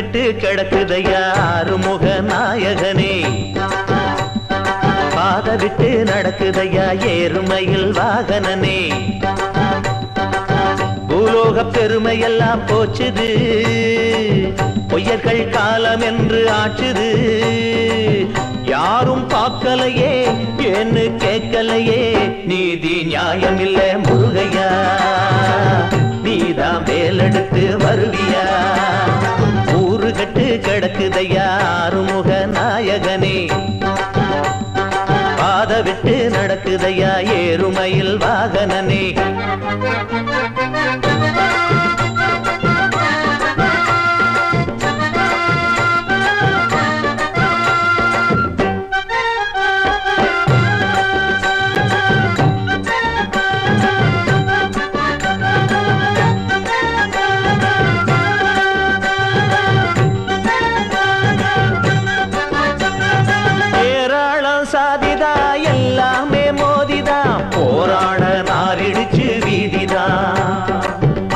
கெட்டு கிடக்குதையா ஆறுமுக நாயகனே பாத விட்டு நடக்குதையா ஏறுமையில் வாகனனே? பூலோக பெருமையெல்லாம் போச்சுது. பொய்யர்கள் காலம் என்று ஆச்சுது. யாரும் பார்க்கலையே ஏன்னு கேட்கலையே. நீதி நியாயம் இல்ல முருகையா. நீதான் வேலெடுத்து வருவியா கட்டு ஆறுமுக நாயகனே. பாத விட்டு நடக்குதையா ஏறுமையில் வாகனனே. சாதிதா எல்லாமே மோதிதா. போராட நாரிடிச்சு வீதிதா.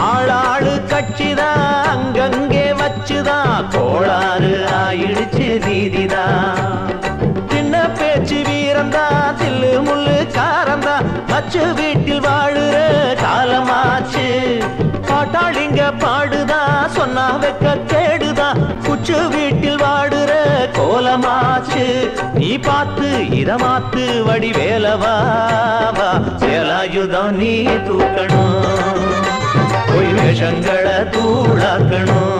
ஆளாளு கட்சிதா அங்கங்கே வச்சுதா. கோளாறு ஆயிடுச்சு வீதிதா. சின்ன பேச்சு வீரந்தா தில்லு முள்ளு காரந்தா அச்சு வீட்டில் வாழுற காலமாச்சு. பாட்டாளிங்க பாடுதா சொன்னா வெக்க கேடுதா குச்சு வீட்டில் வாடுற கோலமாச்சு. நீ பார்த்து இதமாத்து வடிவேலவா சேலாயுதம் நீ தூக்கணும். பொய் வேஷங்களை தூளாக்கணும்.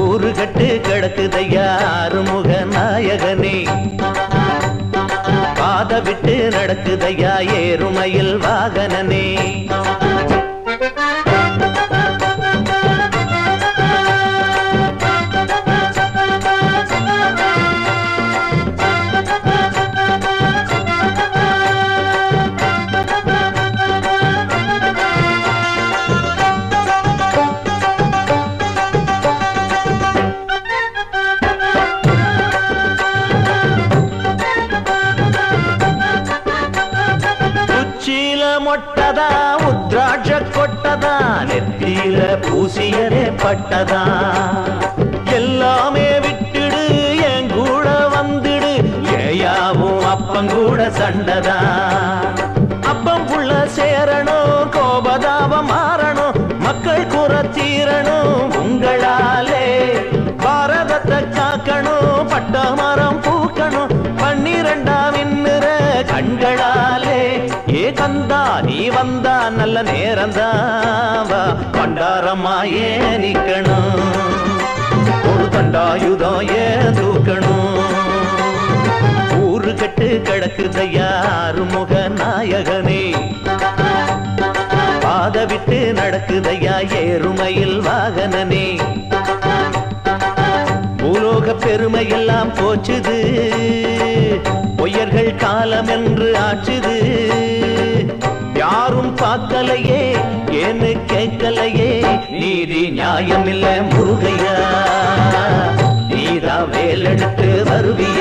ஊரு கட்டு கிடக்குதையா ஆறுமுக நாயகனே பாத விட்டு நடக்குத உச்சியில உத்ராட்ச கொட்டதா நெத்தியில பூசியரே பட்டதா. எல்லாமே விட்டுடு என் கூட வந்துடு ஏயாவும் அப்பங்கூட சண்டதா. அப்பம் புள்ள சேரணும் கோபதாபம் மாறணும் மக்கள் குற தீரணும் உங்களா நீ வந்தா நல்ல நேரம் தாவா பண்டாரம்மா நிக்கணும்? ஒரு தண்டாயுதம் ஏன் தூக்கணும்? ஊரு கட்டு கிடக்குதையா முக நாயகனே? பாத விட்டு நடக்குதையா ஏறுமையில் வாகனனே? பூலோக பெருமையெல்லாம் போச்சுது. பொய்யர்கள் காலம் என்று ஆச்சுது. பார்க்கலையே ஏன்னு கேட்கலையே நீதி நியாயம் இல்ல முருகையா. நீதா வேலெடுத்து வருவியா.